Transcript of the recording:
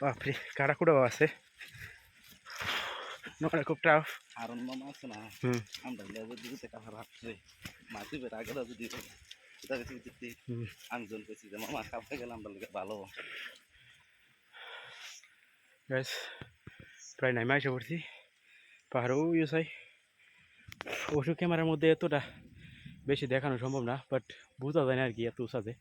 বাপরে কারাকুড়াও আছে। নটা খুব টাফ হারন মামা আছে না? হুম। আমরা লেজের দিকে কাহার হাঁটছে মাটি বের আগে যদি এটা গেছি দিতে আমি জন পেয়েছি যে মামা খাবার গেলে আমরা লোকে ভালো। গাইস প্রায় নাইমে এসে পড়ছি। পাহাড়ও ইউজ হয় অবশ্য ক্যামেরার মধ্যে এতটা বেশি দেখানো সম্ভব না বাট বোঝা যায় না আর কি এত উঁচাতে